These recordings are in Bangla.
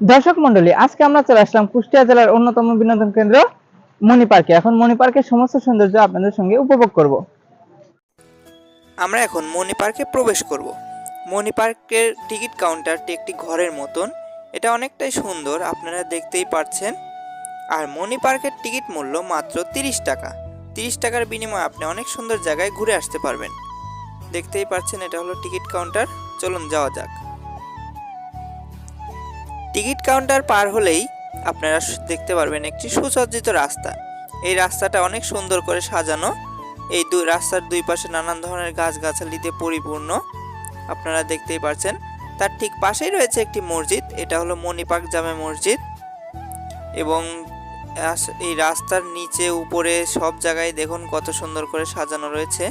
দর্শক মন্ডলী, আজকে আমরা চলে আসলাম কুষ্টিয়া জেলার অন্যতম বিনোদন কেন্দ্র মণি পার্কে এখন মণি পার্কের সমস্ত সৌন্দর্য আপনাদের সঙ্গে উপভোগ করব। আমরা এখন মণি পার্কে প্রবেশ করব। মণি পার্কের টিকিট কাউন্টারটি একটি ঘরের মতন। এটা অনেকটাই সুন্দর, আপনারা দেখতেই পাচ্ছেন আর মণি পার্কের টিকিট মূল্য মাত্র তিরিশ টাকা। তিরিশ টাকার বিনিময়ে আপনি অনেক সুন্দর জায়গায় ঘুরে আসতে পারবেন। দেখতেই পাচ্ছেন এটা হলো টিকিট কাউন্টার। চলুন যাওয়া যাক। টিকিট কাউন্টার পার হলেই আপনারা দেখতে পারবেন একটি সুসজ্জিত রাস্তা। এই রাস্তাটা অনেক সুন্দর করে সাজানো। এই দুই রাস্তার দুই পাশে নানান ধরনের গাছগাছালিতে পরিপূর্ণ আপনারা দেখতেই পাচ্ছেন তার ঠিক পাশেই রয়েছে একটি মসজিদ, এটা হলো মণিপাক জামে মসজিদ। এবং এই রাস্তার নিচে উপরে সব জায়গায় দেখুন কত সুন্দর করে সাজানো রয়েছে।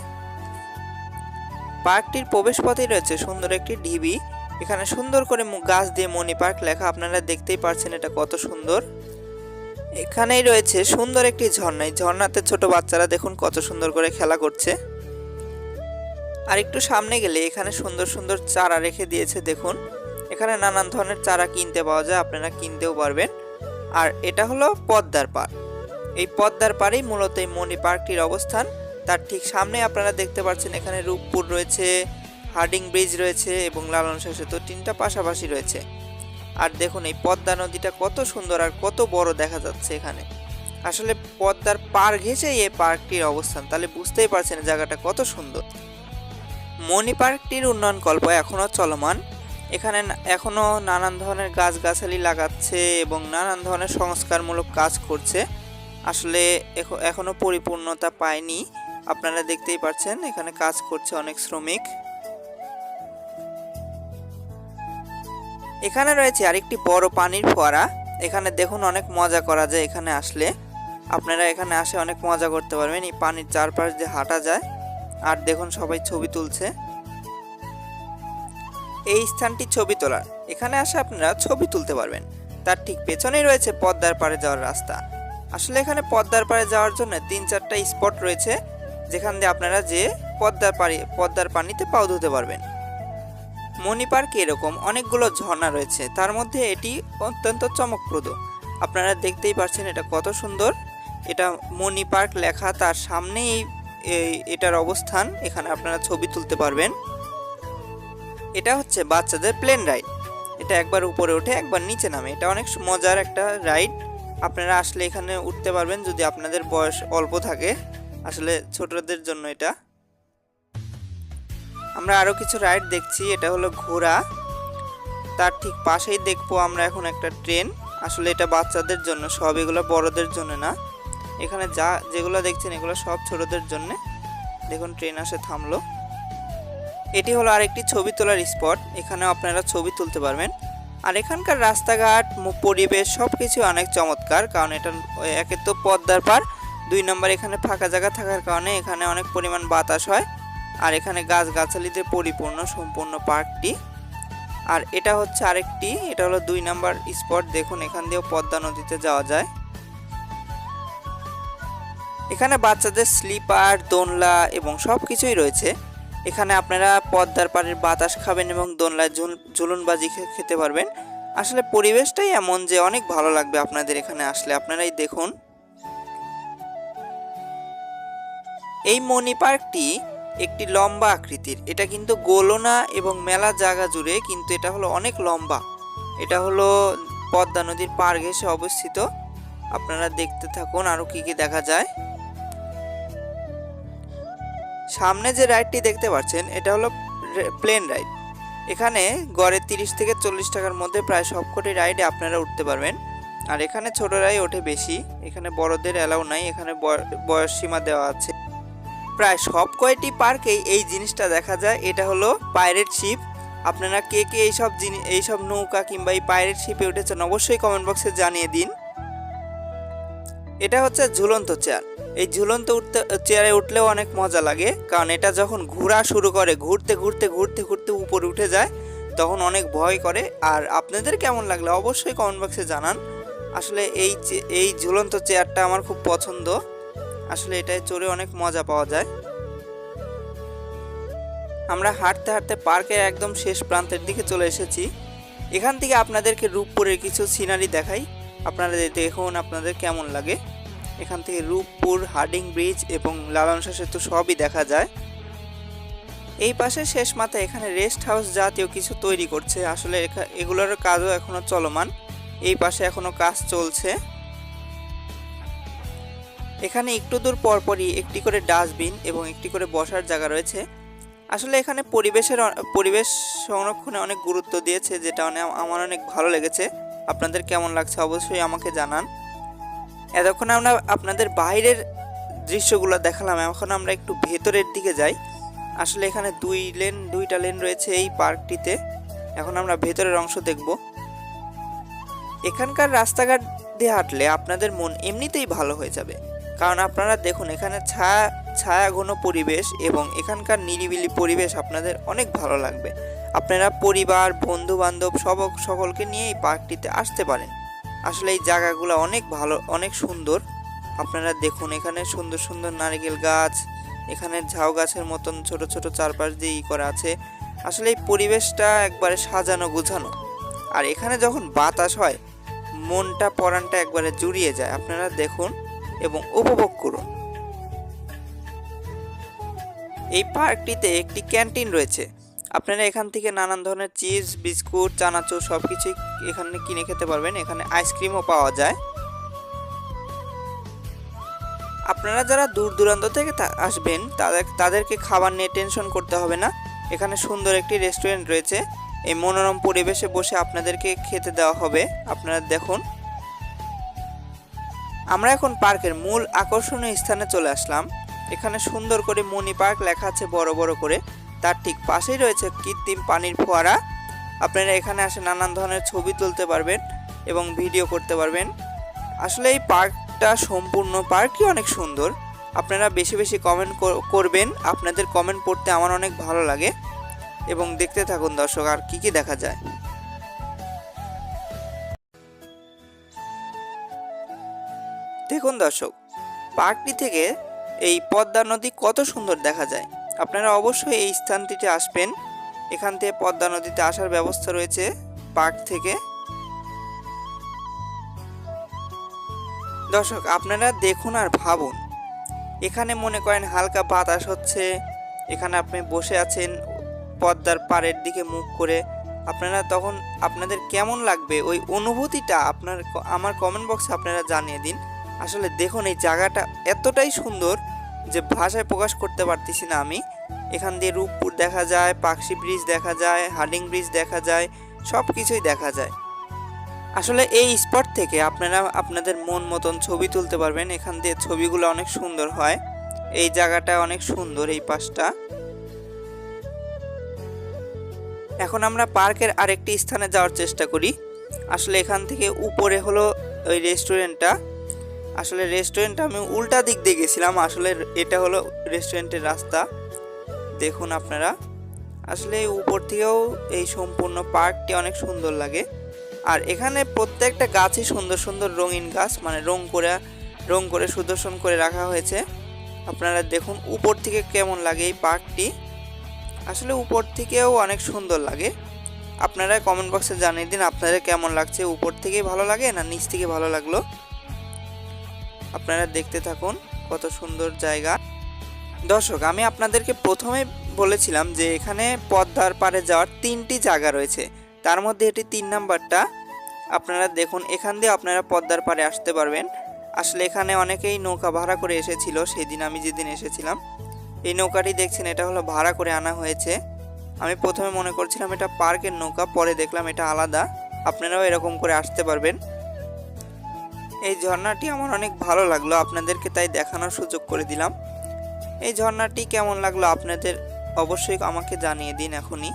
পার্কটির প্রবেশপথেই রয়েছে সুন্দর একটি ঢিবি। এখানে সুন্দর করে গাছ দিয়ে মণি পার্ক লেখা, আপনারা দেখতেই পারছেন এটা কত সুন্দর। এখানেই রয়েছে সুন্দর একটি ঝর্ণা। এই ঝর্ণাতে ছোট বাচ্চারা দেখুন কত সুন্দর করে খেলা করছে। আর একটু সামনে গেলে এখানে সুন্দর সুন্দর চারা রেখে দিয়েছে, দেখুন। এখানে নানান ধরনের চারা কিনতে পাওয়া যায়, আপনারা কিনতেও পারবেন। আর এটা হলো পদ্মার পাড়। এই পদ্মার পাড়েই মূলত এই মণি পার্কটির অবস্থান। তার ঠিক সামনে আপনারা দেখতে পাচ্ছেন এখানে রূপপুর রয়েছে হার্ডিং ব্রিজ রয়েছে এবং লালন শাহ সেতু তিনটা পাশাপাশি রয়েছে। আর দেখুন, এই পদ্মা নদীটা কত সুন্দর আর কত বড় দেখা যাচ্ছে এখানে। আসলে পদ্মার পার ঘেঁষেই এই পার্কটির অবস্থান, তাহলে বুঝতেই পারছেন জায়গাটা কত সুন্দর। মণি পার্কটির উন্নয়ন কল্প এখনও চলমান। এখানে এখনও নানান ধরনের গাছগাছালি লাগাচ্ছে এবং নানান ধরনের সংস্কারমূলক কাজ করছে। আসলে এখ- এখনও পরিপূর্ণতা পায়নি। আপনারা দেখতেই পাচ্ছেন এখানে কাজ করছে অনেক শ্রমিক। এখানে রয়েছে আরেকটি বড় পানির ফোয়ারা। এখানে দেখুন অনেক মজা করা যায় এখানে আসলে। আপনারা এখানে আসে অনেক মজা করতে পারবেন। এই পানির চারপাশ দিয়ে হাঁটা যায়। আর দেখুন সবাই ছবি তুলছে। এই স্থানটি ছবি তোলার। এখানে আসে আপনারা ছবি তুলতে পারবেন। তার ঠিক পেছনেই রয়েছে পদ্মার পাড়ে যাওয়ার রাস্তা। আসলে এখানে পদ্মার পাড়ে যাওয়ার জন্য তিন চারটা স্পট রয়েছে, যেখান দিয়ে আপনারা যে পদ্মার পাড়ি পদ্মার পানিতে পাও ধুতে পারবেন। মণি পার্কে এরকম অনেকগুলো ঝর্ণা রয়েছে। তার মধ্যে এটি অত্যন্ত চমকপ্রদ। আপনারা দেখতেই পাচ্ছেন এটা কত সুন্দর। এটা মণি পার্ক লেখা তার সামনেই এই এটার অবস্থান। এখানে আপনারা ছবি তুলতে পারবেন। এটা হচ্ছে বাচ্চাদের প্লেন রাইড। এটা একবার উপরে ওঠে, একবার নিচে নামে। এটা অনেক মজার একটা রাইড। আপনারা আসলে এখানে উঠতে পারবেন যদি আপনাদের বয়স অল্প থাকে। আসলে ছোটদের জন্য এটা। আমরা আরও কিছু রাইড দেখছি, এটা হলো ঘোড়া। তার ঠিক পাশেই দেখব আমরা এখন একটা ট্রেন। আসলে এটা বাচ্চাদের জন্য, সব এগুলো বড়দের জন্য না। এখানে যা যেগুলো দেখছেন, এগুলো সব ছোটদের জন্য। দেখুন, ট্রেন আসে, থামলো। এটি হলো আরেকটি ছবি তোলার স্পট। এখানেও আপনারা ছবি তুলতে পারবেন। আর এখানকার রাস্তাঘাট পরিবেশ সব কিছু অনেক চমৎকার, কারণ এটা একে তো পদ্মার পার দুই নম্বর এখানে ফাঁকা জায়গা থাকার কারণে এখানে অনেক পরিমাণ বাতাস হয়। আর এখানে গাছগাছালিতে পরিপূর্ণ সম্পূর্ণ পার্কটি। আর এটা হচ্ছে আরেকটি, এটা হলো দুই নাম্বার স্পট। দেখুন, এখান দিয়েও পদ্মা নদীতে যাওয়া যায়। এখানে বাচ্চাদের স্লিপার, দোনলা এবং সব কিছুই রয়েছে। এখানে আপনারা পদ্মার পাড়ের বাতাস খাবেন এবং দোনলায় ঝুল, ঝুলুনবাজি খেতে পারবেন। আসলে পরিবেশটাই এমন যে অনেক ভালো লাগবে আপনাদের এখানে আসলে। আপনারাই দেখুন। এই মণি পার্কটি একটি লম্বা আকৃতির। এটা কিন্তু গোলনা এবং মেলা জায়গা জুড়ে কিন্তু এটা হলো অনেক লম্বা। এটা হলো পদ্মা নদীর পার ঘেঁষে অবস্থিত। আপনারা দেখতে থাকুন আরও কি কি দেখা যায়। সামনে যে রাইডটি দেখতে পাচ্ছেন, এটা হলো প্লেন রাইড। এখানে গড়ে তিরিশ থেকে চল্লিশ টাকার মধ্যে প্রায় সবকটি রাইডে আপনারা উঠতে পারবেন। আর এখানে ছোটরাই ওঠে বেশি। এখানে বড়দের অ্যালাউ নাই, এখানে বয়- বয়স সীমা দেওয়া আছে। প্রায় সব কয়টি পার্কেই এই জিনিসটা দেখা যায়। এটা হলো পাইরেট শিপ। আপনারা কে কে এইসব জিনিস এইসব নৌকা কিংবা এই পাইরেট শিপে উঠেছেন অবশ্যই কমেন্ট বক্সে জানিয়ে দিন। এটা হচ্ছে ঝুলন্ত চেয়ার। এই ঝুলন্ত উঠতে, চেয়ারে উঠলেও অনেক মজা লাগে, কারণ এটা যখন ঘোরা শুরু করে, ঘুরতে ঘুরতে ঘুরতে ঘুরতে উপরে উঠে যায়, তখন অনেক ভয় করে। আর আপনাদের কেমন লাগল অবশ্যই কমেন্ট বক্সে জানান। আসলে এই এই ঝুলন্ত চেয়ারটা আমার খুব পছন্দ। আসলে এটায় চড়ে অনেক মজা পাওয়া যায়। আমরা হাঁটতে হাঁটতে পার্কের একদম শেষ প্রান্তের দিকে চলে এসেছি। এখান থেকে আপনাদেরকে রূপপুরের কিছু সিনারি দেখাই। আপনারা দেখুন আপনাদের কেমন লাগে। এখান থেকে রূপপুর, হার্ডিং ব্রিজ এবং লালনসা সেতু সবই দেখা যায়। এই পাশে শেষ মাথায় এখানে রেস্ট হাউস জাতীয় কিছু তৈরি করছে। আসলে এগুলোর কাজও এখনও চলমান। এই পাশে এখনও কাজ চলছে। এখানে একটু দূর পরপরই একটি করে ডাস্টবিন এবং একটি করে বসার জায়গা রয়েছে। আসলে এখানে পরিবেশের পরিবেশ সংরক্ষণে অনেক গুরুত্ব দিয়েছে, যেটা অনেক আমার অনেক ভালো লেগেছে। আপনাদের কেমন লাগছে অবশ্যই আমাকে জানান। এতক্ষণ আমরা আপনাদের বাইরের দৃশ্যগুলো দেখালাম, এখন আমরা একটু ভেতরের দিকে যাই। আসলে এখানে দুই লেন, দুইটা লেন রয়েছে এই পার্কটিতে। এখন আমরা ভেতরের অংশ দেখব। এখানকার রাস্তাঘাট দিয়ে হাঁটলে আপনাদের মন এমনিতেই ভালো হয়ে যাবে। কারণ আপনারা দেখুন, এখানে ছায়া ছায়া ঘন পরিবেশ এবং এখানকার নিরিবিলি পরিবেশ আপনাদের অনেক ভালো লাগবে। আপনারা পরিবার বন্ধু বান্ধব সব, সকলকে নিয়ে এই পার্কটিতে আসতে পারেন। আসলে এই জায়গাগুলো অনেক ভালো, অনেক সুন্দর। আপনারা দেখুন, এখানে সুন্দর সুন্দর নারকেল গাছ, এখানে ঝাউ গাছের মতন ছোট ছোট চারপাশ দিয়ে ই করা আছে। আসলে এই পরিবেশটা একবারে সাজানো, গোছানো। আর এখানে যখন বাতাস হয়, মনটা, পরানটা একবারে জুড়িয়ে যায়। আপনারা দেখুন এবং উপভোগ করুন এই পার্কটিতে একটি ক্যান্টিন রয়েছে। আপনারা এখান থেকে নানান ধরনের চিজ, বিস্কুট, চানাচুর সব কিছুই এখানে কিনে খেতে পারবেন। এখানে আইসক্রিমও পাওয়া যায়। আপনারা যারা দূর দূরান্ত থেকে আসবেন, তাদের, তাদেরকে খাবার নিয়ে টেনশন করতে হবে না। এখানে সুন্দর একটি রেস্টুরেন্ট রয়েছে। এই মনোরম পরিবেশে বসে আপনাদেরকে খেতে দেওয়া হবে। আপনারা দেখুন। আমরা এখন পার্কের মূল আকর্ষণীয় স্থানে চলে আসলাম। এখানে সুন্দর করে মনি পার্ক লেখা আছে বড় বড় করে। তার ঠিক পাশেই রয়েছে কৃত্রিম পানির ফোয়ারা। আপনারা এখানে আসে নানান ধরনের ছবি তুলতে পারবেন এবং ভিডিও করতে পারবেন। আসলে এই পার্কটা সম্পূর্ণ পার্কই অনেক সুন্দর। আপনারা বেশি বেশি কমেন্ট করবেন। আপনাদের কমেন্ট পড়তে আমার অনেক ভালো লাগে। এবং দেখতে থাকুন দর্শক, আর কি কি দেখা যায়। দেখুন দর্শক, পার্কটি থেকে এই পদ্মা নদী কত সুন্দর দেখা যায়। আপনারা অবশ্যই এই স্থানটিতে আসবেন। এখান থেকে পদ্মা নদীতে আসার ব্যবস্থা রয়েছে পার্ক থেকে। দর্শক, আপনারা দেখুন আর ভাবুন। এখানে মনে করেন হালকা বাতাস হচ্ছে। এখানে আপনি বসে আছেন পদ্মার পাড়ের দিকে মুখ করে। আপনারা তখন আপনাদের কেমন লাগবে? ওই অনুভূতিটা আপনার আমার কমেন্ট বক্সে আপনারা জানিয়ে দিন। আসলে দেখুন, এই জায়গাটা এতটাই সুন্দর যে ভাষায় প্রকাশ করতে পারতেছি না আমি। এখান দিয়ে রূপপুর দেখা যায় পাকশি ব্রিজ দেখা যায়, হার্ডিং ব্রিজ দেখা যায় সব কিছুই দেখা যায়। আসলে এই স্পট থেকে আপনারা আপনাদের মন মতন ছবি তুলতে পারবেন। এখান দিয়ে ছবিগুলো অনেক সুন্দর হয়। এই জায়গাটা অনেক সুন্দর, এই পাশটা। এখন আমরা পার্কের আরেকটি স্থানে যাওয়ার চেষ্টা করি। আসলে এখান থেকে উপরে হলো ওই রেস্টুরেন্টটা। আসলে রেস্টুরেন্টটা আমি উল্টা দিক দিয়ে গেছিলাম। আসলে এটা হলো রেস্টুরেন্টের রাস্তা। দেখুন আপনারা। আসলে উপর থেকেও এই সম্পূর্ণ পার্কটি অনেক সুন্দর লাগে। আর এখানে প্রত্যেকটা গাছই সুন্দর সুন্দর রঙিন গাছ মানে রং করে রং করে সুদর্শন করে রাখা হয়েছে। আপনারা দেখুন উপর থেকে কেমন লাগে এই পার্কটি। আসলে উপর থেকেও অনেক সুন্দর লাগে। আপনারা কমেন্ট বক্সে জানিয়ে দিন আপনাদের কেমন লাগছে, উপর থেকে ভালো লাগে না নিচ থেকে ভালো লাগল? আপনারা দেখতে থাকুন কত সুন্দর জায়গা। দর্শক, আমি আপনাদেরকে প্রথমে বলেছিলাম যে এখানে পদ্মার পাড়ে যাওয়ার তিনটি জায়গা রয়েছে। তার মধ্যে এটি তিন নাম্বারটা। আপনারা দেখুন, এখান দিয়ে আপনারা পদ্মার পাড়ে আসতে পারবেন। আসলে এখানে অনেকেই নৌকা ভাড়া করে এসেছিল, সেদিন আমি যেদিন এসেছিলাম। এই নৌকাটি দেখছেন, এটা হলো ভাড়া করে আনা হয়েছে। আমি প্রথমে মনে করছিলাম এটা পার্কের নৌকা, পরে দেখলাম এটা আলাদা। আপনারাও এরকম করে আসতে পারবেন। এই ঝর্ণাটি আমার অনেক ভালো লাগল, আপনাদেরকে তাই দেখানোর সুযোগ করে দিলাম। এই ঝর্ণাটি কেমন লাগল আপনাদের অবশ্যই আমাকে জানিয়ে দিন এখনই।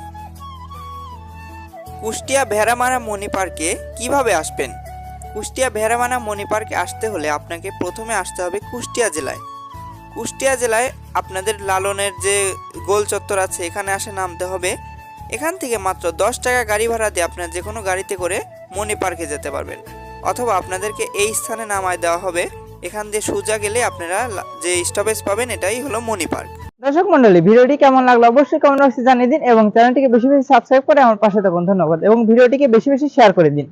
কুষ্টিয়া ভেড়ামারা মণি পার্কে কীভাবে আসবেন? কুষ্টিয়া ভেড়ামারা মণি পার্কে আসতে হলে আপনাকে প্রথমে আসতে হবে কুষ্টিয়া জেলায়। কুষ্টিয়া জেলায় আপনাদের লালনের যে গোল চত্বর আছে, এখানে আসে নামতে হবে। এখান থেকে মাত্র দশ টাকা গাড়ি ভাড়া দিয়ে আপনার যে কোনো গাড়িতে করে মণি পার্কে যেতে পারবেন। অথবা আপনাদেরকে এই স্থানে নামায় দেওয়া হবে। এখান দিয়ে সোজা গেলে আপনারা যে স্টপেজ পাবেন, এটাই হলো মনি পার্ক। দর্শক মন্ডলী ভিডিওটি কেমন লাগল অবশ্যই কমেন্ট বক্সে জানিয়ে দিন এবং চ্যানেলটিকে বেশি বেশি সাবস্ক্রাইব করে আমার পাশে থাকুন। ধন্যবাদ। এবং ভিডিওটিকে বেশি বেশি শেয়ার করে দিন।